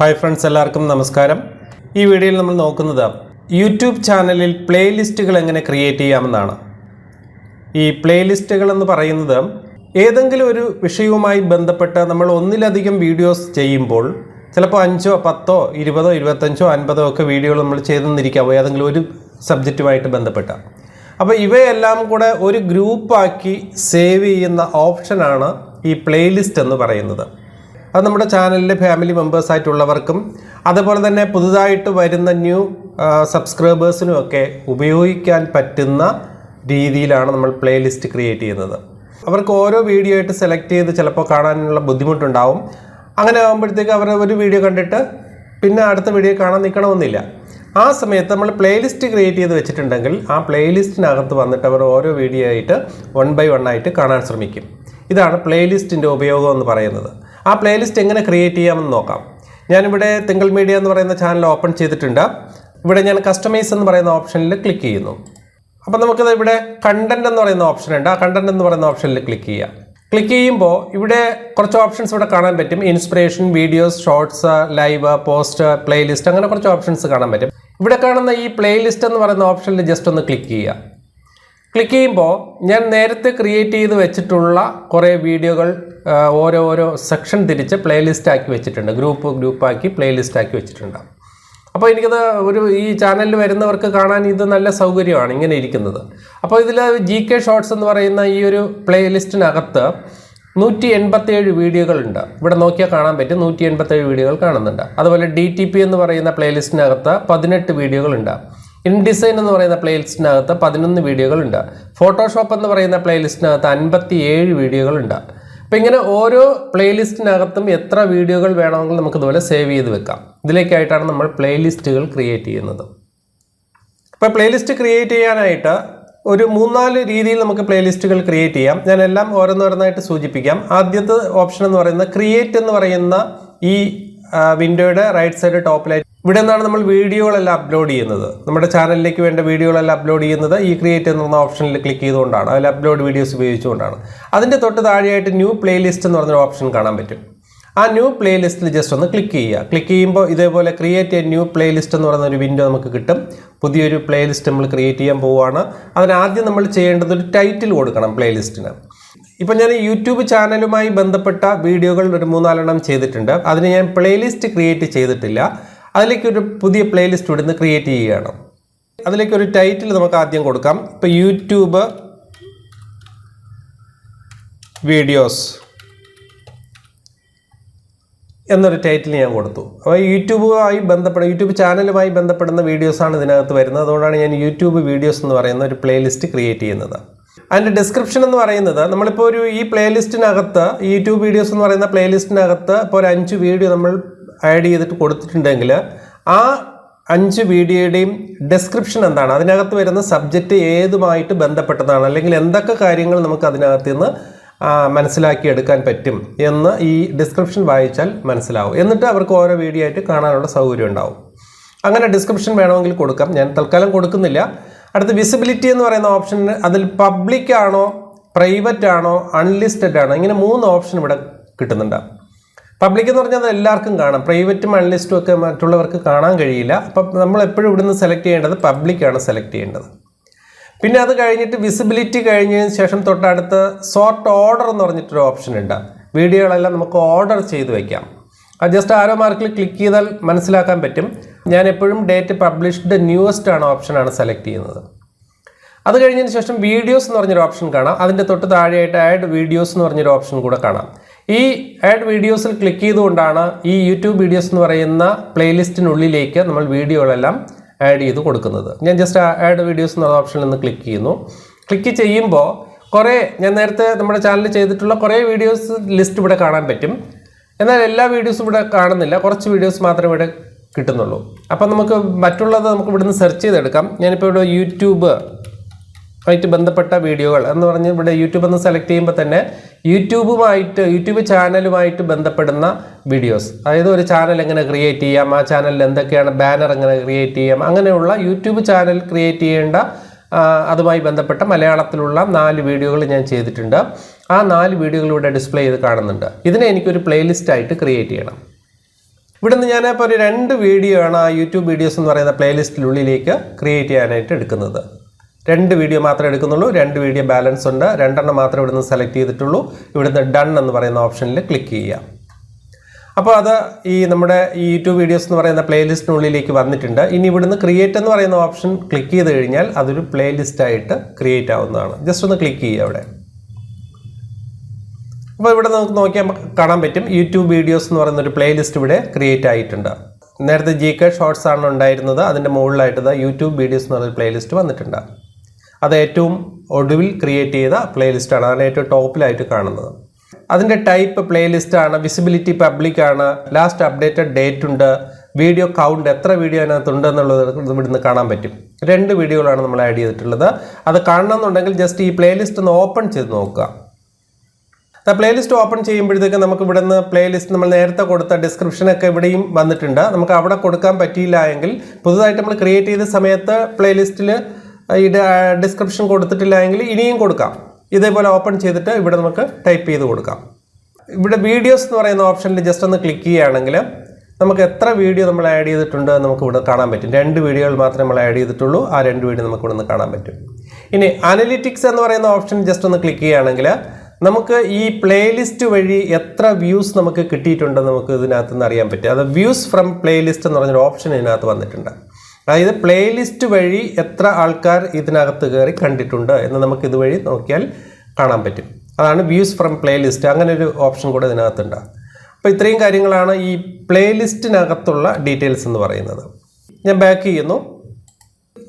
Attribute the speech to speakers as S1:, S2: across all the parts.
S1: Hi friends എല്ലാവർക്കും നമസ്കാരം. ഈ വീഡിയോയിൽ നമ്മൾ നോക്കുന്നത് യൂട്യൂബ് ചാനലിൽ പ്ലേലിസ്റ്റുകൾ എങ്ങനെ ക്രിയേറ്റ് ചെയ്യാമെന്നാണ്. ഈ പ്ലേലിസ്റ്റുകൾ എന്ന് പറയുന്നത് ഏതെങ്കിലും ഒരു വിഷയവുമായി ബന്ധപ്പെട്ട് നമ്മൾ ഒന്നിലധികം വീഡിയോസ് ചെയ്യുമ്പോൾ ചിലപ്പോൾ അഞ്ചോ പത്തോ ഇരുപതോ ഇരുപത്തഞ്ചോ അൻപതോ ഒക്കെ വീഡിയോകൾ നമ്മൾ ചെയ്തെന്നിരിക്കാമോ ഏതെങ്കിലും ഒരു സബ്ജക്റ്റുമായിട്ട് ബന്ധപ്പെട്ട. അപ്പോൾ ഇവയെല്ലാം കൂടെ ഒരു ഗ്രൂപ്പാക്കി സേവ് ചെയ്യുന്ന ഓപ്ഷനാണ് ഈ പ്ലേലിസ്റ്റ് എന്ന് പറയുന്നത്. അത് നമ്മുടെ ചാനലിലെ ഫാമിലി മെമ്പേഴ്സായിട്ടുള്ളവർക്കും അതുപോലെ തന്നെ പുതുതായിട്ട് വരുന്ന ന്യൂ സബ്സ്ക്രൈബേഴ്സിനും ഒക്കെ ഉപയോഗിക്കാൻ പറ്റുന്ന രീതിയിലാണ് നമ്മൾ പ്ലേലിസ്റ്റ് ക്രിയേറ്റ് ചെയ്യുന്നത്. അവർക്ക് ഓരോ വീഡിയോ ആയിട്ട് സെലക്ട് ചെയ്ത് ചിലപ്പോൾ കാണാനുള്ള ബുദ്ധിമുട്ടുണ്ടാവും. അങ്ങനെ ആകുമ്പോഴത്തേക്ക് അവർ ഒരു വീഡിയോ കണ്ടിട്ട് പിന്നെ അടുത്ത വീഡിയോ കാണാൻ നിൽക്കണമെന്നില്ല ആ സമയത്ത് നമ്മൾ പ്ലേലിസ്റ്റ് ക്രിയേറ്റ് ചെയ്ത് വെച്ചിട്ടുണ്ടെങ്കിൽ ആ പ്ലേലിസ്റ്റിനകത്ത് വന്നിട്ട് അവർ ഓരോ വീഡിയോ ആയിട്ട് വൺ ബൈ വൺ ആയിട്ട് കാണാൻ ശ്രമിക്കും. ഇതാണ് പ്ലേലിസ്റ്റിന്റെ ഉപയോഗം എന്ന് പറയുന്നത്. ആ പ്ലേലിസ്റ്റ് എങ്ങനെ ക്രിയേറ്റ് ചെയ്യാമെന്ന് നോക്കാം. ഞാനിവിടെ തിങ്കൾ മീഡിയ എന്ന് പറയുന്ന ചാനൽ ഓപ്പൺ ചെയ്തിട്ടുണ്ട്. ഇവിടെ ഞാൻ കസ്റ്റമൈസ് എന്ന് പറയുന്ന ഓപ്ഷനിൽ ക്ലിക്ക് ചെയ്യുന്നു. അപ്പോൾ നമുക്കത് ഇവിടെ കണ്ടന്റ് എന്ന് പറയുന്ന ഓപ്ഷൻ ഉണ്ട്. ആ കണ്ടന്റ് എന്ന് പറയുന്ന ഓപ്ഷനിൽ ക്ലിക്ക് ചെയ്യാം. ക്ലിക്ക് ചെയ്യുമ്പോൾ ഇവിടെ കുറച്ച് ഓപ്ഷൻസ് ഇവിടെ കാണാൻ പറ്റും. Inspiration videos shorts live post playlist അങ്ങനെ കുറച്ച് ഓപ്ഷൻസ് കാണാൻ പറ്റും. ഇവിടെ കാണുന്ന ഈ പ്ലേലിസ്റ്റ് എന്ന് പറയുന്ന ഓപ്ഷനിൽ ജസ്റ്റ് ഒന്ന് ക്ലിക്ക് ചെയ്യുക. ക്ലിക്ക് ചെയ്യുമ്പോൾ ഞാൻ നേരത്തെ ക്രിയേറ്റ് ചെയ്ത് വെച്ചിട്ടുള്ള കുറേ വീഡിയോകൾ ഓരോ ഓരോ സെക്ഷൻ തിരിച്ച് പ്ലേലിസ്റ്റ് ആക്കി വെച്ചിട്ടുണ്ട്. ഗ്രൂപ്പ് ഗ്രൂപ്പാക്കി പ്ലേലിസ്റ്റ് ആക്കി വെച്ചിട്ടുണ്ട് അപ്പോൾ എനിക്കത് ഒരു ഈ ചാനലിൽ വരുന്നവർക്ക് കാണാൻ ഇത് നല്ല സൗകര്യമാണ് ഇങ്ങനെ ഇരിക്കുന്നത്. അപ്പോൾ ഇതിൽ ജി കെ ഷോർട്സ് എന്ന് പറയുന്ന ഈ ഒരു പ്ലേലിസ്റ്റിനകത്ത് നൂറ്റി എൺപത്തേഴ് വീഡിയോകളുണ്ട്. ഇവിടെ നോക്കിയാൽ കാണാൻ പറ്റും. നൂറ്റി എൺപത്തേഴ് വീഡിയോകൾ കാണുന്നുണ്ട്. അതുപോലെ ഡി ടി പി എന്ന് പറയുന്ന പ്ലേലിസ്റ്റിനകത്ത് പതിനെട്ട് വീഡിയോകളുണ്ട്. ഇൻഡിസൈൻ എന്ന് പറയുന്ന പ്ലേലിസ്റ്റിനകത്ത് പതിനൊന്ന് വീഡിയോകളുണ്ട്. ഫോട്ടോഷോപ്പ് എന്ന് പറയുന്ന പ്ലേലിസ്റ്റിനകത്ത് അൻപത്തി ഏഴ് വീഡിയോകളുണ്ട്. അപ്പം ഇങ്ങനെ ഓരോ പ്ലേലിസ്റ്റിനകത്തും എത്ര വീഡിയോകൾ വേണമെങ്കിൽ നമുക്ക് ഇതുപോലെ സേവ് ചെയ്ത് വെക്കാം. ഇതിലേക്കായിട്ടാണ് നമ്മൾ പ്ലേലിസ്റ്റുകൾ ക്രിയേറ്റ് ചെയ്യുന്നത്. അപ്പോൾ പ്ലേലിസ്റ്റ് ക്രിയേറ്റ് ചെയ്യാനായിട്ട് ഒരു മൂന്നാൽ രീതിയിൽ നമുക്ക് പ്ലേലിസ്റ്റുകൾ ക്രിയേറ്റ് ചെയ്യാം. ഞാൻ എല്ലാം ഓരോന്നോരോന്നായിട്ട് സൂചിപ്പിക്കാം. ആദ്യത്തെ ഓപ്ഷൻ എന്ന് പറയുന്നത് ക്രിയേറ്റ് എന്ന് പറയുന്ന ഈ വിൻഡോയുടെ റൈറ്റ് സൈഡ് ടോപ്പിലായിട്ട് ഇവിടെ നിന്നാണ് നമ്മൾ വീഡിയോകളെല്ലാം അപ്ലോഡ് ചെയ്യുന്നത്. നമ്മുടെ ചാനലിലേക്ക് വേണ്ട വീഡിയോകളെല്ലാം അപ്ലോഡ് ചെയ്യുന്നത് ഈ ക്രിയേറ്റ് എന്ന് ഓപ്ഷനിൽ ക്ലിക്ക് ചെയ്തുകൊണ്ടാണ്. അതിൽ അപ്ലോഡ് വീഡിയോസ് ഉപയോഗിച്ചുകൊണ്ടാണ്. അതിന്റെ തൊട്ട് താഴെയായിട്ട് ന്യൂ പ്ലേലിസ്റ്റ് എന്ന് പറഞ്ഞൊരു ഓപ്ഷൻ കാണാൻ പറ്റും. ആ ന്യൂ പ്ലേലിസ്റ്റിൽ ജസ്റ്റ് ഒന്ന് ക്ലിക്ക് ചെയ്യുക. ക്ലിക്ക് ചെയ്യുമ്പോൾ ഇതേപോലെ ക്രിയേറ്റ് എ ന്യൂ പ്ലേലിസ്റ്റ് എന്ന് പറയുന്ന ഒരു വിൻഡോ നമുക്ക് കിട്ടും. പുതിയൊരു പ്ലേലിസ്റ്റ് നമ്മൾ ക്രിയേറ്റ് ചെയ്യാൻ പോവുകയാണ്. അതിനാദ്യം നമ്മൾ ചെയ്യേണ്ടത് ഒരു ടൈറ്റിൽ കൊടുക്കണം പ്ലേലിസ്റ്റിന് ഇപ്പം ഞാൻ യൂട്യൂബ് ചാനലുമായി ബന്ധപ്പെട്ട വീഡിയോകൾ ഒരു മൂന്നാലെണ്ണം ചെയ്തിട്ടുണ്ട്. അതിന് ഞാൻ പ്ലേലിസ്റ്റ് ക്രിയേറ്റ് ചെയ്തിട്ടില്ല. അതിലേക്ക് ഒരു പുതിയ പ്ലേലിസ്റ്റ് ഇവിടുന്ന് ക്രിയേറ്റ് ചെയ്യുകയാണ്. അതിലേക്ക് ഒരു ടൈറ്റിൽ നമുക്ക് ആദ്യം കൊടുക്കാം. ഇപ്പോൾ യൂട്യൂബ് വീഡിയോസ് എന്നൊരു ടൈറ്റിൽ ഞാൻ കൊടുത്തു. അപ്പോൾ യൂട്യൂബുമായി ബന്ധപ്പെട്ട യൂട്യൂബ് ചാനലുമായി ബന്ധപ്പെടുന്ന വീഡിയോസാണ് ഇതിനകത്ത് വരുന്നത്. അതുകൊണ്ടാണ് ഞാൻ യൂട്യൂബ് വീഡിയോസ് എന്ന് പറയുന്ന ഒരു പ്ലേലിസ്റ്റ് ക്രിയേറ്റ് ചെയ്യുന്നത്. അതിന്റെ ഡിസ്ക്രിപ്ഷൻ എന്ന് പറയുന്നത് നമ്മളിപ്പോൾ ഒരു ഈ പ്ലേലിസ്റ്റിനകത്ത് യൂട്യൂബ് വീഡിയോസ് എന്ന് പറയുന്ന പ്ലേലിസ്റ്റിനകത്ത് ഇപ്പോൾ ഒരു അഞ്ച് വീഡിയോ നമ്മൾ ആഡ് ചെയ്തിട്ട് കൊടുത്തിട്ടുണ്ടെങ്കിൽ ആ അഞ്ച് വീഡിയോയുടെയും ഡിസ്ക്രിപ്ഷൻ എന്താണ്? അതിനകത്ത് വരുന്ന സബ്ജക്റ്റ് ഏതുമായിട്ട് ബന്ധപ്പെട്ടതാണ്? അല്ലെങ്കിൽ എന്തൊക്കെ കാര്യങ്ങൾ നമുക്ക് അതിനകത്ത് നിന്ന് മനസ്സിലാക്കിയെടുക്കാൻ പറ്റും എന്ന് ഈ ഡിസ്ക്രിപ്ഷൻ വായിച്ചാൽ മനസ്സിലാവും. എന്നിട്ട് അവർക്ക് ഓരോ വീഡിയോ ആയിട്ട് കാണാനുള്ള സൗകര്യം ഉണ്ടാവും. അങ്ങനെ ഡിസ്ക്രിപ്ഷൻ വേണമെങ്കിൽ കൊടുക്കാം. ഞാൻ തൽക്കാലം കൊടുക്കുന്നില്ല. അടുത്ത വിസിബിലിറ്റി എന്ന് പറയുന്ന ഓപ്ഷൻ അതിൽ പബ്ലിക് ആണോ പ്രൈവറ്റ് ആണോ അൺലിസ്റ്റഡ് ആണോ ഇങ്ങനെ മൂന്ന് ഓപ്ഷൻ ഇവിടെ കിട്ടുന്നുണ്ട്. പബ്ലിക് എന്ന് പറഞ്ഞാൽ എല്ലാവർക്കും കാണാം. പ്രൈവറ്റും അൺലിസ്റ്റും ഒക്കെ മറ്റുള്ളവർക്ക് കാണാൻ കഴിയില്ല. അപ്പം നമ്മൾ എപ്പോഴും ഇവിടുന്ന് സെലക്ട് ചെയ്യേണ്ടത് പബ്ലിക്കാണ് സെലക്ട് ചെയ്യേണ്ടത്. പിന്നെ അത് കഴിഞ്ഞിട്ട് വിസിബിലിറ്റി കഴിഞ്ഞതിന് ശേഷം തൊട്ടടുത്ത് സോർട്ട് ഓർഡർ എന്ന് പറഞ്ഞിട്ടൊരു ഓപ്ഷൻ ഉണ്ട്. വീഡിയോകളെല്ലാം നമുക്ക് ഓർഡർ ചെയ്ത് വയ്ക്കാം അത് ജസ്റ്റ് ആരോ മാർക്കിൽ ക്ലിക്ക് ചെയ്താൽ മനസ്സിലാക്കാൻ പറ്റും. ഞാൻ എപ്പോഴും ഡേറ്റ് പബ്ലിഷ്ഡ് ന്യൂവസ്റ്റ് ആണ് ഓപ്ഷനാണ് സെലക്ട് ചെയ്യുന്നത്. അത് കഴിഞ്ഞതിന് ശേഷം വീഡിയോസ് എന്ന് പറഞ്ഞൊരു ഓപ്ഷൻ കാണാം. അതിന്റെ തൊട്ട് താഴെയായിട്ട് ആഡ് വീഡിയോസ് എന്ന് പറഞ്ഞൊരു ഓപ്ഷൻ കൂടെ കാണാം. ഈ ആഡ് വീഡിയോസിൽ ക്ലിക്ക് ചെയ്തുകൊണ്ടാണ് ഈ യൂട്യൂബ് വീഡിയോസ് എന്ന് പറയുന്ന പ്ലേലിസ്റ്റിനുള്ളിലേക്ക് നമ്മൾ വീഡിയോകളെല്ലാം ആഡ് ചെയ്ത് കൊടുക്കുന്നത്. ഞാൻ ജസ്റ്റ് ആഡ് വീഡിയോസ് എന്ന ഓപ്ഷനിൽ നിന്ന് ക്ലിക്ക് ചെയ്യുന്നു. ക്ലിക്ക് ചെയ്യുമ്പോൾ കുറേ ഞാൻ നേരത്തെ നമ്മുടെ ചാനലിൽ ചെയ്തിട്ടുള്ള കുറേ വീഡിയോസ് ലിസ്റ്റ് ഇവിടെ കാണാൻ പറ്റും. എന്നാൽ എല്ലാ വീഡിയോസും ഇവിടെ കാണുന്നില്ല. കുറച്ച് വീഡിയോസ് മാത്രമേ ഇവിടെ കിട്ടുന്നുള്ളൂ. അപ്പം നമുക്ക് മറ്റുള്ളത് നമുക്ക് ഇവിടുന്ന് സെർച്ച് ചെയ്തെടുക്കാം. ഞാനിപ്പോൾ ഇവിടെ യൂട്യൂബ് ആയിട്ട് ബന്ധപ്പെട്ട വീഡിയോകൾ എന്ന് പറഞ്ഞ് ഇവിടെ യൂട്യൂബ് എന്ന് സെലക്ട് ചെയ്യുമ്പോൾ തന്നെ യൂട്യൂബുമായിട്ട് യൂട്യൂബ് ചാനലുമായിട്ട് ബന്ധപ്പെടുന്ന വീഡിയോസ് അതായത് ഒരു ചാനൽ എങ്ങനെ ക്രിയേറ്റ് ചെയ്യാം ആ ചാനലിൽ എന്തൊക്കെയാണ് ബാനർ എങ്ങനെ ക്രിയേറ്റ് ചെയ്യാം അങ്ങനെയുള്ള യൂട്യൂബ് ചാനൽ ക്രിയേറ്റ് ചെയ്യേണ്ട അതുമായി ബന്ധപ്പെട്ട മലയാളത്തിലുള്ള നാല് വീഡിയോകൾ ഞാൻ ചെയ്തിട്ടുണ്ട്. ആ നാല് വീഡിയോകളിലൂടെ ഡിസ്പ്ലേ ചെയ്ത് കാണുന്നുണ്ട്. ഇതിനെ എനിക്കൊരു പ്ലേലിസ്റ്റ് ആയിട്ട് ക്രിയേറ്റ് ചെയ്യണം. ഇവിടെ നിന്ന് ഞാൻ ഒരു രണ്ട് വീഡിയോ ആണ് ആ യൂട്യൂബ് വീഡിയോസ് എന്ന് പറയുന്ന പ്ലേലിസ്റ്റിനുള്ളിലേക്ക് ക്രിയേറ്റ് ചെയ്യാനായിട്ട് എടുക്കുന്നത്. രണ്ട് വീഡിയോ മാത്രമേ എടുക്കുന്നുള്ളൂ. രണ്ട് വീഡിയോ ബാലൻസ് ഉണ്ട്. രണ്ടെണ്ണം മാത്രമേ ഇവിടുന്ന് സെലക്ട് ചെയ്തിട്ടുള്ളൂ. ഇവിടുന്ന് ഡൺ എന്ന് പറയുന്ന ഓപ്ഷനിൽ ക്ലിക്ക് ചെയ്യാം അപ്പോൾ അത് ഈ നമ്മുടെ ഈ യൂട്യൂബ് വീഡിയോസ് എന്ന് പറയുന്ന പ്ലേലിസ്റ്റിനുള്ളിലേക്ക് വന്നിട്ടുണ്ട്. ഇനി ഇവിടുന്ന് ക്രിയേറ്റ് എന്ന് പറയുന്ന ഓപ്ഷൻ ക്ലിക്ക് ചെയ്ത് കഴിഞ്ഞാൽ അതൊരു പ്ലേലിസ്റ്റ് ആയിട്ട് ക്രിയേറ്റ് ആവുന്നതാണ്. ജസ്റ്റ് ഒന്ന് ക്ലിക്ക് ചെയ്യുക അവിടെ. അപ്പോൾ ഇവിടെ നമുക്ക് നോക്കിയാൽ കാണാൻ പറ്റും. യൂട്യൂബ് വീഡിയോസ് എന്ന് പറയുന്ന ഒരു പ്ലേലിസ്റ്റ് ഇവിടെ ക്രിയേറ്റ് ആയിട്ടുണ്ട്. നേരത്തെ ജി കെ ഷോർട്സ് ആണ് ഉണ്ടായിരുന്നത്. അതിന്റെ മുകളിലായിട്ട് യൂട്യൂബ് വീഡിയോസ് എന്ന് പറയുന്ന പ്ലേലിസ്റ്റ് വന്നിട്ടുണ്ട്. അത് ഏറ്റവും ഒടുവിൽ ക്രിയേറ്റ് ചെയ്ത പ്ലേലിസ്റ്റാണ് അതാണ് ഏറ്റവും ടോപ്പിലായിട്ട് കാണുന്നത്. അതിന്റെ ടൈപ്പ് പ്ലേലിസ്റ്റ് ആണ്. വിസിബിലിറ്റി പബ്ലിക് ആണ്. ലാസ്റ്റ് അപ്ഡേറ്റഡ് ഡേറ്റ് ഉണ്ട്. വീഡിയോ കൗണ്ട് എത്ര വീഡിയോ അതിനകത്തുണ്ട് എന്നുള്ളത് ഇവിടുന്ന് കാണാൻ പറ്റും. രണ്ട് വീഡിയോകളാണ് നമ്മൾ ആഡ് ചെയ്തിട്ടുള്ളത്. അത് കാണണമെന്നുണ്ടെങ്കിൽ ജസ്റ്റ് ഈ പ്ലേലിസ്റ്റ് ഒന്ന് ഓപ്പൺ ചെയ്ത് നോക്കുക. പ്ലേലിസ്റ്റ് ഓപ്പൺ ചെയ്യുമ്പോഴത്തേക്ക് നമുക്ക് ഇവിടെ നിന്ന് പ്ലേലിസ്റ്റ് നമ്മൾ നേരത്തെ കൊടുത്ത ഡിസ്ക്രിപ്ഷനൊക്കെ ഇവിടെയും വന്നിട്ടുണ്ട്. നമുക്ക് അവിടെ കൊടുക്കാൻ പറ്റിയില്ല എങ്കിൽ പുതുതായിട്ട് നമ്മൾ ക്രിയേറ്റ് ചെയ്ത സമയത്ത് പ്ലേലിസ്റ്റിൽ ഈ ഡിസ്ക്രിപ്ഷൻ കൊടുത്തിട്ടില്ല എങ്കിൽ ഇനിയും കൊടുക്കാം. ഇതേപോലെ ഓപ്പൺ ചെയ്തിട്ട് ഇവിടെ നമുക്ക് ടൈപ്പ് ചെയ്ത് കൊടുക്കാം. ഇവിടെ വീഡിയോസ് എന്ന് പറയുന്ന ഓപ്ഷനിൽ ജസ്റ്റ് ഒന്ന് ക്ലിക്ക് ചെയ്യുകയാണെങ്കിൽ നമുക്ക് എത്ര വീഡിയോ നമ്മൾ ആഡ് ചെയ്തിട്ടുണ്ട് നമുക്ക് ഇവിടെ കാണാൻ പറ്റും. രണ്ട് വീഡിയോകൾ മാത്രമേ നമ്മൾ ആഡ് ചെയ്തിട്ടുള്ളൂ. ആ രണ്ട് വീഡിയോ നമുക്ക് ഇവിടെ നിന്ന് കാണാൻ പറ്റും. ഇനി അനലിറ്റിക്സ് എന്ന് പറയുന്ന ഓപ്ഷൻ ജസ്റ്റ് ഒന്ന് ക്ലിക്ക് ചെയ്യുകയാണെങ്കിൽ നമുക്ക് ഈ പ്ലേലിസ്റ്റ് വഴി എത്ര വ്യൂസ് നമുക്ക് കിട്ടിയിട്ടുണ്ടെന്ന് നമുക്ക് ഇതിനകത്ത് നിന്ന് അറിയാൻ പറ്റും. അത് വ്യൂസ് ഫ്രം പ്ലേലിസ്റ്റ് എന്ന് പറഞ്ഞൊരു ഓപ്ഷൻ ഇതിനകത്ത് വന്നിട്ടുണ്ട്. അതായത് പ്ലേലിസ്റ്റ് വഴി എത്ര ആൾക്കാർ ഇതിനകത്ത് കയറി കണ്ടിട്ടുണ്ട് എന്ന് നമുക്ക് ഇതുവഴി നോക്കിയാൽ കാണാൻ പറ്റും. അതാണ് വ്യൂസ് ഫ്രം പ്ലേലിസ്റ്റ് അങ്ങനെ ഒരു ഓപ്ഷൻ കൂടെ ഇതിനകത്തുണ്ട്. അപ്പോൾ ഇത്രയും കാര്യങ്ങളാണ് ഈ പ്ലേലിസ്റ്റിനകത്തുള്ള ഡീറ്റെയിൽസ് എന്ന് പറയുന്നത്. ഞാൻ ബാക്ക് ചെയ്യുന്നു.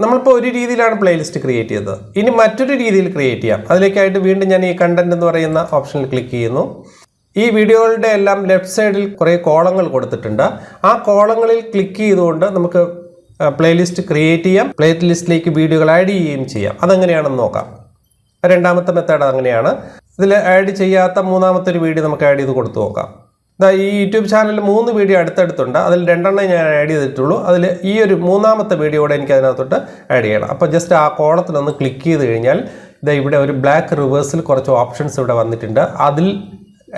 S1: നമ്മളിപ്പോൾ ഒരു രീതിയിലാണ് പ്ലേലിസ്റ്റ് ക്രിയേറ്റ് ചെയ്തത്. ഇനി മറ്റൊരു രീതിയിൽ ക്രിയേറ്റ് ചെയ്യാം. അതിലേക്കായിട്ട് വീണ്ടും ഞാൻ ഈ കണ്ടന്റ് എന്ന് പറയുന്ന ഓപ്ഷനിൽ ക്ലിക്ക് ചെയ്യുന്നു. ഈ വീഡിയോകളുടെ എല്ലാം ലെഫ്റ്റ് സൈഡിൽ കുറേ കോളങ്ങൾ കൊടുത്തിട്ടുണ്ട്. ആ കോളങ്ങളിൽ ക്ലിക്ക് ചെയ്തുകൊണ്ട് നമുക്ക് പ്ലേലിസ്റ്റ് ക്രിയേറ്റ് ചെയ്യാം. പ്ലേലിസ്റ്റിലേക്ക് വീഡിയോകൾ ആഡ് ചെയ്യുകയും ചെയ്യാം. അതെങ്ങനെയാണെന്ന് നോക്കാം. രണ്ടാമത്തെ മെത്തേഡ് അങ്ങനെയാണ്. ഇതിൽ ആഡ് ചെയ്യാത്ത മൂന്നാമത്തെ ഒരു വീഡിയോ നമുക്ക് ആഡ് ചെയ്ത് കൊടുത്തു നോക്കാം. ഈ യൂട്യൂബ് ചാനലിൽ മൂന്ന് വീഡിയോ അടുത്തടുത്തുണ്ട്. അതിൽ രണ്ടെണ്ണം ഞാൻ ആഡ് ചെയ്തിട്ടുള്ളൂ. അതിൽ ഈ ഒരു മൂന്നാമത്തെ വീഡിയോ കൂടെ എനിക്ക് അതിനകത്തോട്ട് ആഡ് ചെയ്യണം. അപ്പോൾ ജസ്റ്റ് ആ കോളത്തിലൊന്ന് ക്ലിക്ക് ചെയ്ത് കഴിഞ്ഞാൽ ഇതാ ഇവിടെ ഒരു ബ്ലാക്ക് റിവേഴ്സിൽ കുറച്ച് ഓപ്ഷൻസ് ഇവിടെ വന്നിട്ടുണ്ട്. അതിൽ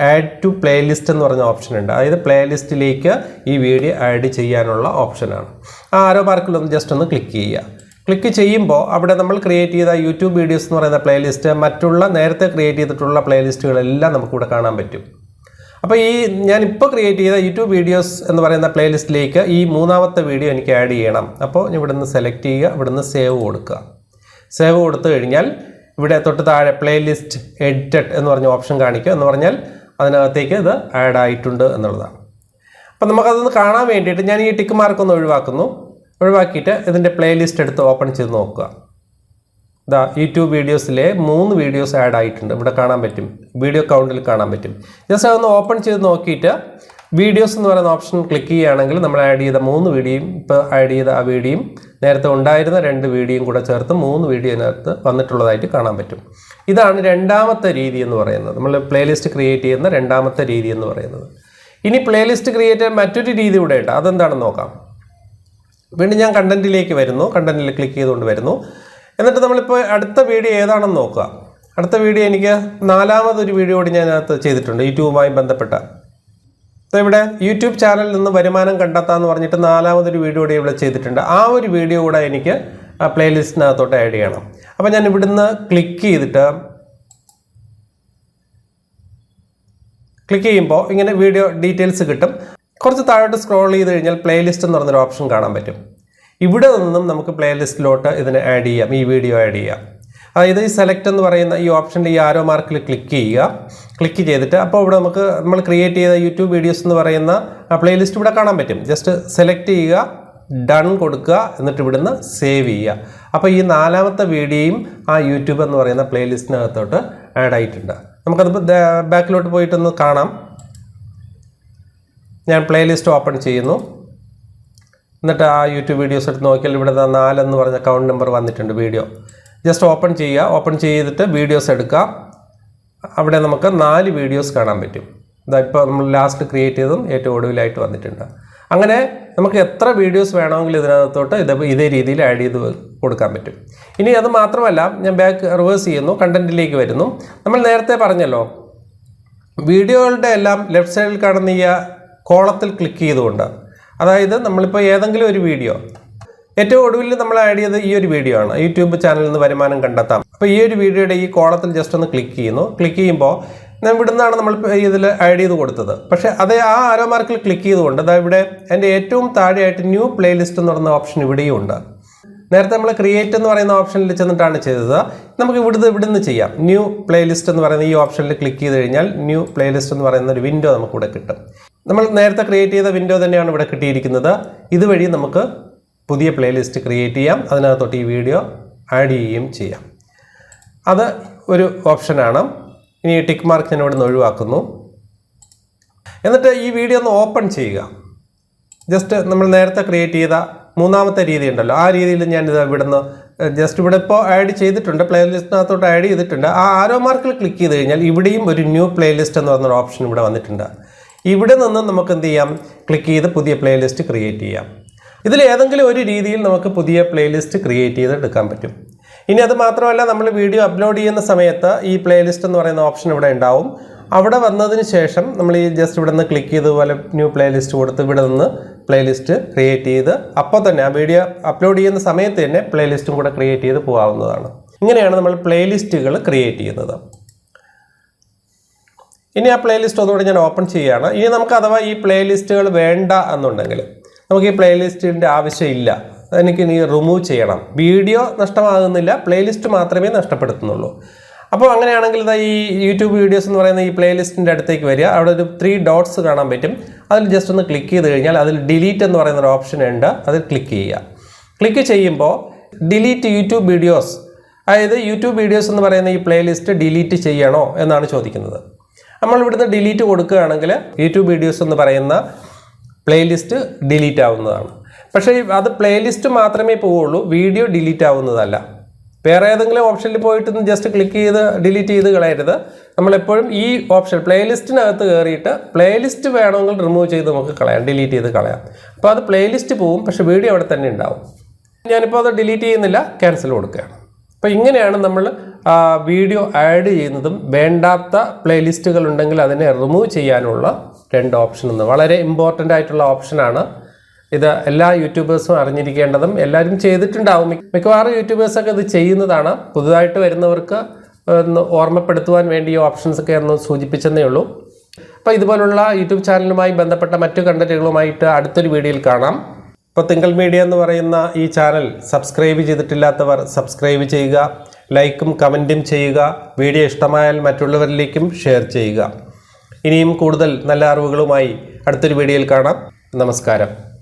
S1: ആഡ് ടു പ്ലേലിസ്റ്റ് എന്ന് പറഞ്ഞ ഓപ്ഷൻ ഉണ്ട്. അതായത് പ്ലേലിസ്റ്റിലേക്ക് ഈ വീഡിയോ ആഡ് ചെയ്യാനുള്ള ഓപ്ഷനാണ് ആ ആരോ മാർക്കിലൊന്ന് ജസ്റ്റ് ഒന്ന് ക്ലിക്ക് ചെയ്യുക. ക്ലിക്ക് ചെയ്യുമ്പോൾ അവിടെ നമ്മൾ ക്രിയേറ്റ് ചെയ്ത യൂട്യൂബ് വീഡിയോസ് എന്ന് പറയുന്ന പ്ലേലിസ്റ്റ് മറ്റുള്ള നേരത്തെ ക്രിയേറ്റ് ചെയ്തിട്ടുള്ള പ്ലേലിസ്റ്റുകളെല്ലാം നമുക്കിവിടെ കാണാൻ പറ്റും. അപ്പോൾ ഈ ഞാൻ ഇപ്പോൾ ക്രിയേറ്റ് ചെയ്ത യൂട്യൂബ് വീഡിയോസ് എന്ന് പറയുന്ന പ്ലേലിസ്റ്റിലേക്ക് ഈ മൂന്നാമത്തെ വീഡിയോ എനിക്ക് ആഡ് ചെയ്യണം. അപ്പോൾ ഇവിടുന്ന് സെലക്ട് ചെയ്യുക ഇവിടുന്ന് സേവ് കൊടുക്കുക. സേവ് കൊടുത്തു കഴിഞ്ഞാൽ ഇവിടെ തൊട്ട് താഴെ പ്ലേലിസ്റ്റ് എഡിറ്റഡ് എന്ന് പറഞ്ഞ ഓപ്ഷൻ കാണിക്കുക. എന്ന് പറഞ്ഞാൽ അതിനകത്തേക്ക് ഇത് ആഡ് ആയിട്ടുണ്ട് എന്നുള്ളതാണ്. അപ്പം നമുക്കതൊന്ന് കാണാൻ വേണ്ടിയിട്ട് ഞാൻ ഈ ടിക്ക് മാർക്ക് ഒന്ന് ഒഴിവാക്കുന്നു. ഒഴിവാക്കിയിട്ട് ഇതിന്റെ പ്ലേലിസ്റ്റ് എടുത്ത് ഓപ്പൺ ചെയ്ത് നോക്കുക. ഇതാ യൂട്യൂബ് വീഡിയോസിലെ മൂന്ന് വീഡിയോസ് ആഡ് ആയിട്ടുണ്ട്. ഇവിടെ കാണാൻ പറ്റും. വീഡിയോ കൗണ്ടിൽ കാണാൻ പറ്റും. ജസ്റ്റ് അതൊന്ന് ഓപ്പൺ ചെയ്ത് നോക്കിയിട്ട് വീഡിയോസ് എന്ന് പറയുന്ന ഓപ്ഷൻ ക്ലിക്ക് ചെയ്യുകയാണെങ്കിൽ നമ്മൾ ആഡ് ചെയ്ത മൂന്ന് വീഡിയോയും ഇപ്പോൾ ആഡ് ചെയ്ത ആ വീഡിയോയും നേരത്തെ ഉണ്ടായിരുന്ന രണ്ട് വീഡിയോയും കൂടെ ചേർത്ത് മൂന്ന് വീഡിയോ അതിനകത്ത് വന്നിട്ടുള്ളതായിട്ട് കാണാൻ പറ്റും. ഇതാണ് രണ്ടാമത്തെ രീതി എന്ന് പറയുന്നത്. നമ്മൾ പ്ലേലിസ്റ്റ് ക്രിയേറ്റ് ചെയ്യുന്ന രണ്ടാമത്തെ രീതി എന്ന് പറയുന്നത്. ഇനി പ്ലേലിസ്റ്റ് ക്രിയേറ്റ് ചെയ്യാൻ മറ്റൊരു രീതി കൂടെ ഉണ്ട്. അതെന്താണെന്ന് നോക്കാം. വീണ്ടും ഞാൻ കണ്ടന്റിലേക്ക് വരുന്നു. കണ്ടന്റിൽ ക്ലിക്ക് ചെയ്തുകൊണ്ട് വരുന്നു. എന്നിട്ട് നമ്മളിപ്പോൾ അടുത്ത വീഡിയോ ഏതാണെന്ന് നോക്കുക. അടുത്ത വീഡിയോ എനിക്ക് നാലാമതൊരു വീഡിയോ കൂടി ഞാൻ അതിനകത്ത് ചെയ്തിട്ടുണ്ട്. യൂട്യൂബുമായി ബന്ധപ്പെട്ട. അപ്പോൾ ഇവിടെ യൂട്യൂബ് ചാനലിൽ നിന്ന് വരുമാനം കണ്ടെത്താമെന്ന് പറഞ്ഞിട്ട് നാലാമതൊരു വീഡിയോ കൂടി ഇവിടെ ചെയ്തിട്ടുണ്ട്. ആ ഒരു വീഡിയോ കൂടെ എനിക്ക് പ്ലേലിസ്റ്റിനകത്തോട്ട് ആഡ് ചെയ്യണം. അപ്പോൾ ഞാൻ ഇവിടുന്ന് ക്ലിക്ക് ചെയ്തിട്ട് ക്ലിക്ക് ചെയ്യുമ്പോൾ ഇങ്ങനെ വീഡിയോ ഡീറ്റെയിൽസ് കിട്ടും. കുറച്ച് താഴോട്ട് സ്ക്രോൾ ചെയ്ത് കഴിഞ്ഞാൽ പ്ലേലിസ്റ്റ് എന്ന് പറഞ്ഞൊരു ഓപ്ഷൻ കാണാൻ പറ്റും. ഇവിടെ നിന്നും നമുക്ക് പ്ലേലിസ്റ്റിലോട്ട് ഇതിനെ ആഡ് ചെയ്യാം ഈ വീഡിയോ ആഡ് ചെയ്യാം. അതായത് ഈ സെലക്ട് എന്ന് പറയുന്ന ഈ ഓപ്ഷന്റെ ഈ ആരോ മാർക്കിൽ ക്ലിക്ക് ചെയ്യുക. ക്ലിക്ക് ചെയ്തിട്ട് അപ്പോൾ ഇവിടെ നമുക്ക് നമ്മൾ ക്രിയേറ്റ് ചെയ്ത യൂട്യൂബ് വീഡിയോസ് എന്ന് പറയുന്ന പ്ലേലിസ്റ്റ് ഇവിടെ കാണാൻ പറ്റും. ജസ്റ്റ് സെലക്ട് ചെയ്യുക ഡൺ കൊടുക്കുക എന്നിട്ട് ഇവിടുന്ന് സേവ് ചെയ്യുക. അപ്പോൾ ഈ നാലാമത്തെ വീഡിയോയും ആ യൂട്യൂബ് എന്ന് പറയുന്ന പ്ലേലിസ്റ്റിനകത്തോട്ട് ആഡ് ആയിട്ടുണ്ട്. നമുക്കത് ബാക്കിലോട്ട് പോയിട്ടൊന്ന് കാണാം. ഞാൻ പ്ലേലിസ്റ്റ് ഓപ്പൺ ചെയ്യുന്നു. എന്നിട്ട് ആ യൂട്യൂബ് വീഡിയോസ് എടുത്ത് നോക്കിയാൽ ഇവിടെ നാലെന്ന് പറഞ്ഞ അക്കൗണ്ട് നമ്പർ വന്നിട്ടുണ്ട് വീഡിയോ ജസ്റ്റ് ഓപ്പൺ ചെയ്യുക. ഓപ്പൺ ചെയ്തിട്ട് വീഡിയോസ് എടുക്കുക. അവിടെ നമുക്ക് നാല് വീഡിയോസ് കാണാൻ പറ്റും. ഇതാ ഇപ്പോൾ നമ്മൾ ലാസ്റ്റ് ക്രിയേറ്റ് ചെയ്തതും ഏറ്റവും ഒടുവിലായിട്ട് വന്നിട്ടുണ്ട്. അങ്ങനെ നമുക്ക് എത്ര വീഡിയോസ് വേണമെങ്കിലും ഇതിനകത്തോട്ട് ഇത് ഇതേ രീതിയിൽ ആഡ് ചെയ്ത് കൊടുക്കാൻ പറ്റും. ഇനി അത് മാത്രമല്ല ഞാൻ ബാക്ക് റിവേഴ്സ് ചെയ്യുന്നു കണ്ടന്റിലേക്ക് വരുന്നു. നമ്മൾ നേരത്തെ പറഞ്ഞല്ലോ വീഡിയോകളുടെ എല്ലാം ലെഫ്റ്റ് സൈഡിൽ കാണുന്ന ഈ കോളത്തിൽ ക്ലിക്ക് ചെയ്തുകൊണ്ട് അതായത് നമ്മളിപ്പോൾ ഏതെങ്കിലും ഒരു വീഡിയോ ഏറ്റവും ഒടുവിൽ നമ്മൾ ആഡ് ചെയ്ത് ഈ ഒരു വീഡിയോ ആണ് യൂട്യൂബ് ചാനലിൽ നിന്ന് വരുമാനം കണ്ടെത്താം. അപ്പോൾ ഈ ഒരു വീഡിയോയുടെ ഈ കോളത്തിൽ ജസ്റ്റ് ഒന്ന് ക്ലിക്ക് ചെയ്യുന്നു. ക്ലിക്ക് ചെയ്യുമ്പോൾ ഇവിടുന്നാണ് നമ്മൾ ഇതിൽ ആഡ് ചെയ്ത് കൊടുത്തത്. പക്ഷേ അതേ ആ ആരോ മാർക്കിൽ ക്ലിക്ക് ചെയ്തുകൊണ്ട് അതായത് ഇവിടെ എന്റെ ഏറ്റവും താഴെയായിട്ട് ന്യൂ പ്ലേലിസ്റ്റ് എന്ന് പറയുന്ന ഓപ്ഷൻ ഇവിടെയും ഉണ്ട് നേരത്തെ നമ്മൾ ക്രിയേറ്റ് എന്ന് പറയുന്ന ഓപ്ഷനിൽ ചെന്നിട്ടാണ് ചെയ്തത്. നമുക്ക് ഇവിടുന്ന് ഇവിടുന്ന് ചെയ്യാം. ന്യൂ പ്ലേലിസ്റ്റ് എന്ന് പറയുന്ന ഈ ഓപ്ഷനിൽ ക്ലിക്ക് ചെയ്ത് കഴിഞ്ഞാൽ ന്യൂ പ്ലേലിസ്റ്റ് എന്ന് പറയുന്ന ഒരു വിൻഡോ നമുക്ക് ഇവിടെ കിട്ടും. നമ്മൾ നേരത്തെ ക്രിയേറ്റ് ചെയ്ത വിൻഡോ തന്നെയാണ് ഇവിടെ കിട്ടിയിരിക്കുന്നത്. ഇതുവഴി നമുക്ക് പുതിയ പ്ലേലിസ്റ്റ് ക്രിയേറ്റ് ചെയ്യാം. അതിനകത്തോട്ട് ഈ വീഡിയോ ആഡ് ചെയ്യുകയും ചെയ്യാം. അത് ഒരു ഓപ്ഷനാണ് ഇനി ടിക്ക് മാർക്ക് ഞാൻ ഇവിടെ നിന്ന് ഒഴിവാക്കുന്നു. എന്നിട്ട് ഈ വീഡിയോ ഒന്ന് ഓപ്പൺ ചെയ്യുക. ജസ്റ്റ് നമ്മൾ നേരത്തെ ക്രിയേറ്റ് ചെയ്ത മൂന്നാമത്തെ രീതി ഉണ്ടല്ലോ. ആ രീതിയിൽ ഞാൻ ഇത് ഇവിടുന്ന് ജസ്റ്റ് ഇവിടെ ഇപ്പോൾ ആഡ് ചെയ്തിട്ടുണ്ട്. പ്ലേലിസ്റ്റിനകത്തോട്ട് ആഡ് ചെയ്തിട്ടുണ്ട്. ആ ആരോ മാർക്കിൽ ക്ലിക്ക് ചെയ്ത് കഴിഞ്ഞാൽ ഇവിടെയും ഒരു ന്യൂ പ്ലേലിസ്റ്റ് എന്ന് പറഞ്ഞൊരു ഓപ്ഷൻ ഇവിടെ വന്നിട്ടുണ്ട്. ഇവിടെ നിന്ന് നമുക്ക് എന്ത് ചെയ്യാം? ക്ലിക്ക് ചെയ്ത് പുതിയ പ്ലേലിസ്റ്റ് ക്രിയേറ്റ് ചെയ്യാം. ഇതിൽ ഏതെങ്കിലും ഒരു രീതിയിൽ നമുക്ക് പുതിയ പ്ലേലിസ്റ്റ് ക്രിയേറ്റ് ചെയ്ത് എടുക്കാൻ പറ്റും. ഇനി അത് മാത്രമല്ല നമ്മൾ വീഡിയോ അപ്ലോഡ് ചെയ്യുന്ന സമയത്ത് ഈ പ്ലേലിസ്റ്റ് എന്ന് പറയുന്ന ഓപ്ഷൻ ഇവിടെ ഉണ്ടാവും. അവിടെ വന്നതിന് ശേഷം നമ്മൾ ഈ ജസ്റ്റ് ഇവിടെ നിന്ന് ക്ലിക്ക് ചെയ്ത് പോലെ ന്യൂ പ്ലേലിസ്റ്റ് കൊടുത്ത് ഇവിടെ നിന്ന് പ്ലേലിസ്റ്റ് ക്രിയേറ്റ് ചെയ്ത് അപ്പോൾ തന്നെ ആ വീഡിയോ അപ്ലോഡ് ചെയ്യുന്ന സമയത്ത് തന്നെ പ്ലേലിസ്റ്റും കൂടെ ക്രിയേറ്റ് ചെയ്ത് പോകാവുന്നതാണ്. ഇങ്ങനെയാണ് നമ്മൾ പ്ലേലിസ്റ്റുകൾ ക്രിയേറ്റ് ചെയ്യുന്നത്. ഇനി ആ പ്ലേലിസ്റ്റ് ഒന്നുകൂടി ഞാൻ ഓപ്പൺ ചെയ്യുകയാണ്. ഇനി നമുക്ക് അഥവാ ഈ പ്ലേലിസ്റ്റുകൾ വേണ്ട എന്നുണ്ടെങ്കിൽ നമുക്ക് ഈ പ്ലേലിസ്റ്റിന്റെ ആവശ്യമില്ല. എനിക്ക് ഇനി റിമൂവ് ചെയ്യണം. വീഡിയോ നഷ്ടമാകുന്നില്ല. പ്ലേലിസ്റ്റ് മാത്രമേ നഷ്ടപ്പെടുത്തുന്നുള്ളൂ. അപ്പോൾ അങ്ങനെയാണെങ്കിൽ ഇതാ ഈ യൂട്യൂബ് വീഡിയോസ് എന്ന് പറയുന്ന ഈ പ്ലേലിസ്റ്റിന്റെ അടുത്തേക്ക് വരിക. അവിടെ ഒരു ത്രീ ഡോട്ട്സ് കാണാൻ പറ്റും. അതിൽ ജസ്റ്റ് ഒന്ന് ക്ലിക്ക് ചെയ്ത് കഴിഞ്ഞാൽ അതിൽ ഡിലീറ്റ് എന്ന് പറയുന്ന ഒരു ഓപ്ഷൻ ഉണ്ട്. അതിൽ ക്ലിക്ക് ചെയ്യുക. ക്ലിക്ക് ചെയ്യുമ്പോൾ ഡിലീറ്റ് യൂട്യൂബ് വീഡിയോസ് അതായത് യൂട്യൂബ് വീഡിയോസ് എന്ന് പറയുന്ന ഈ പ്ലേലിസ്റ്റ് ഡിലീറ്റ് ചെയ്യണോ എന്നാണ് ചോദിക്കുന്നത്. നമ്മൾ ഇവിടുന്ന് ഡിലീറ്റ് കൊടുക്കുകയാണെങ്കിൽ യൂട്യൂബ് വീഡിയോസ് എന്ന് പറയുന്ന പ്ലേലിസ്റ്റ് ഡിലീറ്റ് ആവുന്നതാണ്. പക്ഷേ അത് പ്ലേലിസ്റ്റ് മാത്രമേ പോവുള്ളൂ. വീഡിയോ ഡിലീറ്റ് ആവുന്നതല്ല. വേറെ ഏതെങ്കിലും ഓപ്ഷനിൽ പോയിട്ട് ജസ്റ്റ് ക്ലിക്ക് ചെയ്ത് ഡിലീറ്റ് ചെയ്ത് കളയരുത്. നമ്മളെപ്പോഴും ഈ ഓപ്ഷൻ പ്ലേലിസ്റ്റിനകത്ത് കയറിയിട്ട് പ്ലേലിസ്റ്റ് വേണമെങ്കിൽ റിമൂവ് ചെയ്ത് നമുക്ക് കളയാം ഡിലീറ്റ് ചെയ്ത് കളയാം. അപ്പോൾ അത് പ്ലേലിസ്റ്റ് പോവും പക്ഷേ വീഡിയോ അവിടെ തന്നെ ഉണ്ടാവും. ഞാനിപ്പോൾ അത് ഡിലീറ്റ് ചെയ്യുന്നില്ല ക്യാൻസൽ കൊടുക്കുകയാണ്. അപ്പോൾ ഇങ്ങനെയാണ് നമ്മൾ വീഡിയോ ആഡ് ചെയ്യുന്നതും വേണ്ടാത്ത പ്ലേലിസ്റ്റുകൾ ഉണ്ടെങ്കിൽ അതിനെ റിമൂവ് ചെയ്യാനുള്ള രണ്ട് ഓപ്ഷൻ എന്ന് വളരെ ഇമ്പോർട്ടന്റ് ആയിട്ടുള്ള ഓപ്ഷനാണ് ഇത് എല്ലാ യൂട്യൂബേഴ്സും അറിഞ്ഞിരിക്കേണ്ടതും എല്ലാവരും ചെയ്തിട്ടുണ്ടാവും. മിക്ക- മിക്കവാറും യൂട്യൂബേഴ്സൊക്കെ ഇത് ചെയ്യുന്നതാണ്. പുതുതായിട്ട് വരുന്നവർക്ക് ഒന്ന് ഓർമ്മപ്പെടുത്തുവാൻ വേണ്ടി ഈ ഓപ്ഷൻസ് ഒക്കെ ഒന്ന് സൂചിപ്പിച്ചെന്നേ ഉള്ളൂ. അപ്പോൾ ഇതുപോലുള്ള യൂട്യൂബ് ചാനലുമായി ബന്ധപ്പെട്ട മറ്റു കണ്ടന്റുകളുമായിട്ട് അടുത്തൊരു വീഡിയോയിൽ കാണാം. ഇപ്പോൾ തിങ്കൾ മീഡിയ എന്ന് പറയുന്ന ഈ ചാനൽ സബ്സ്ക്രൈബ് ചെയ്തിട്ടില്ലാത്തവർ സബ്സ്ക്രൈബ് ചെയ്യുക ലൈക്കും കമന്റും ചെയ്യുക വീഡിയോ ഇഷ്ടമായാൽ മറ്റുള്ളവരിലേക്കും ഷെയർ ചെയ്യുക. ഇനിയും കൂടുതൽ നല്ല അറിവുകളുമായി അടുത്തൊരു വീഡിയോയിൽ കാണാം. നമസ്കാരം.